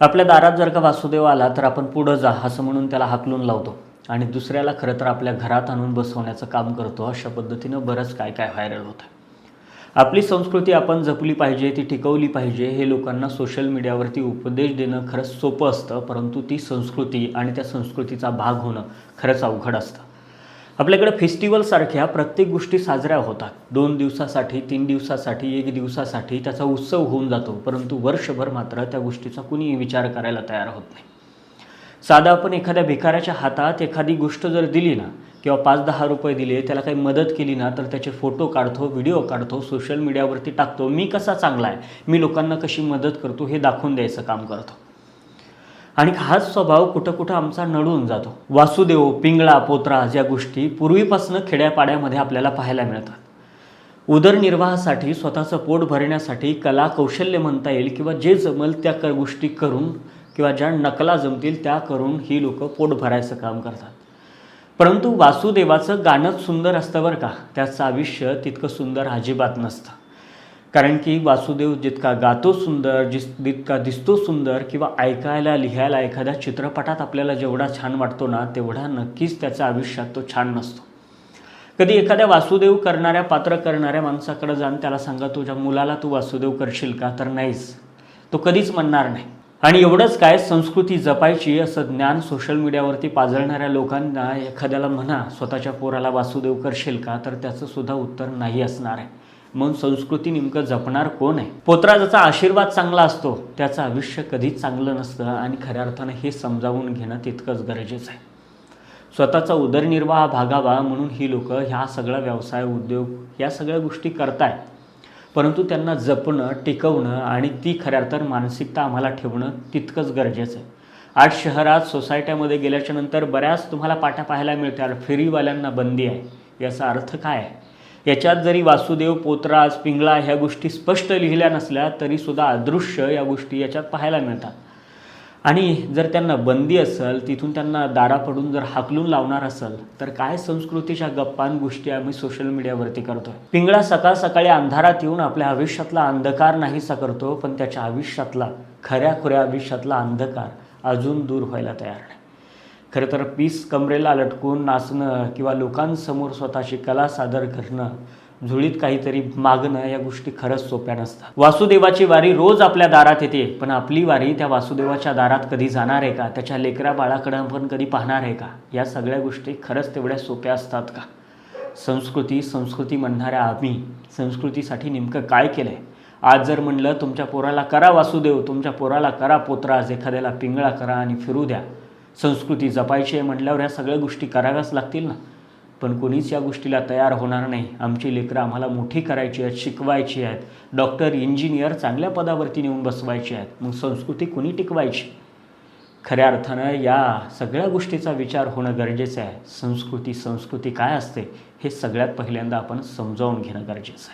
आपल्या दारात जर का वासुदेव आला तर आपण पुढं जा असं म्हणून त्याला हाकलून लावतो. आणि दुसऱ्याला खरं तर आपल्या घरात आणून बसवण्याचं काम करतो अशा पद्धतीनं बरंच काय काय व्हायरल होतं आपली संस्कृती आपण जपली पाहिजे ती टिकवली पाहिजे हे लोकांना सोशल मीडियावरती उपदेश देणं खरंच सोपं असतं परंतु ती संस्कृती आणि त्या संस्कृतीचा भाग होणं खरंच अवघड असतं. आपल्याकडे फेस्टिवलसारख्या प्रत्येक गोष्टी साजऱ्या होतात. दोन दिवसासाठी तीन दिवसासाठी एक दिवसासाठी त्याचा उत्सव होऊन जातो. परंतु वर्षभर मात्र त्या गोष्टीचा कुणीही विचार करायला तयार होत नाही. साधा आपण एखाद्या भिकाऱ्याच्या हातात एखादी गोष्ट जर दिली ना किंवा पाच दहा रुपये दिले त्याला काही मदत केली ना तर त्याचे फोटो काढतो व्हिडिओ काढतो सोशल मीडियावरती टाकतो. मी कसा चांगला आहे? मी लोकांना कशी मदत करतो हे दाखवून द्यायचं काम करतो. आणि हाच स्वभाव कुठं कुठं आमचा नडून जातो. वासुदेव पिंगळा पोत्रा या गोष्टी पूर्वीपासून खेड्यापाड्यामध्ये आपल्याला पाहायला मिळतात. उदरनिर्वाहासाठी स्वतःचं पोट भरण्यासाठी कला कौशल्य म्हणता येईल किंवा जे जमल त्या क गोष्टी करून किंवा ज्या नकला जमतील त्या करून ही लोक पोट भरायचं काम करतात. परंतु वासुदेवाचं गाणंच सुंदर असतं बरं का. त्याचं आयुष्य तितकं सुंदर अजिबात नसतं. कारण की वासुदेव जितका गातो सुंदर जिस जितका दिसतो सुंदर किंवा ऐकायला लिहायला एखाद्या चित्रपटात आपल्याला जेवढा छान वाटतो ना तेवढा नक्कीच त्याच्या आयुष्यात तो छान नसतो. कधी एखाद्या वासुदेव करणाऱ्या पात्र करणाऱ्या माणसाकडे जाऊन त्याला सांगा तुझ्या मुलाला तू वासुदेव करशील का? तर नाहीच. तो कधीच म्हणणार नाही. आणि एवढंच काय संस्कृती जपायची असं ज्ञान सोशल मीडियावरती पाजळणाऱ्या लोकांना एखाद्याला म्हणा स्वतःच्या पोराला वासुदेव करशील का? तर त्याचं सुद्धा उत्तर नाही असणार आहे. मग संस्कृती नेमकं जपणार कोण आहे? पोत्रा ज्याचा आशीर्वाद चांगला असतो त्याचं आयुष्य कधीच चांगलं नसतं आणि खऱ्या अर्थानं हे समजावून घेणं तितकंच गरजेचं आहे. स्वतःचा उदरनिर्वाह भागावा म्हणून ही लोक ह्या सगळा व्यवसाय उद्योग या सगळ्या गोष्टी करतायत. परंतु त्यांना जपणं टिकवणं आणि ती खऱ्या अर्थानं मानसिकता आम्हाला ठेवणं तितकंच गरजेचं आहे. आज शहरात सोसायट्यामध्ये गेल्याच्यानंतर बऱ्याच तुम्हाला पाट्या पाहायला मिळतात फेरीवाल्यांना बंदी आहे. याचा अर्थ काय आहे? याच्यात जरी वासुदेव पोतराज पिंगळा ह्या गोष्टी स्पष्ट लिहिल्या नसल्या तरीसुद्धा अदृश्य या गोष्टी याच्यात पाहायला मिळतात. आणि जर त्यांना बंदी असेल तिथून त्यांना दारा पडून जर हाकलून लावणार असेल तर काय संस्कृतीच्या गप्पान गोष्टी आम्ही सोशल मीडियावरती करतोय? पिंगळा सकाळ सकाळी अंधारात येऊन आपल्या आयुष्यातला अंधकार नाहीसा करतो पण त्याच्या आयुष्यातला खऱ्या खुऱ्या आयुष्यातला अंधकार अजून दूर व्हायला तयार नाही. खरं तर पीस कमरेला लटकून नाचणं किंवा लोकांसमोर स्वतःची कला सादर करणं झुळीत काहीतरी मागणं या गोष्टी खरंच सोप्या नसतात. वासुदेवाची वारी रोज आपल्या दारात येते पण आपली वारी त्या वासुदेवाच्या दारात कधी जाणार आहे का? त्याच्या लेकरा बाळाकडं आपण कधी पाहणार आहे का? या सगळ्या गोष्टी खरंच तेवढ्या सोप्या असतात का? संस्कृती संस्कृती म्हणणाऱ्या आम्ही संस्कृतीसाठी नेमकं काय केलं आहे आज जर म्हणलं तुमच्या पोराला करा वासुदेव तुमच्या पोराला करा पोत्राज एखाद्याला पिंगळा करा आणि फिरू द्या. संस्कृती जपायची आहे म्हटल्यावर ह्या सगळ्या गोष्टी कराव्याच लागतील ना. पण कोणीच या गोष्टीला तयार होणार नाही. आमची लेकरं आम्हाला मोठी करायची आहेत शिकवायची आहेत. डॉक्टर इंजिनियर चांगल्या पदावरती नेऊन बसवायची आहेत. मग संस्कृती कुणी टिकवायची? खऱ्या अर्थानं या सगळ्या गोष्टीचा विचार होणं गरजेचं आहे. संस्कृती संस्कृती काय असते हे सगळ्यात पहिल्यांदा आपण समजावून घेणं गरजेचं आहे.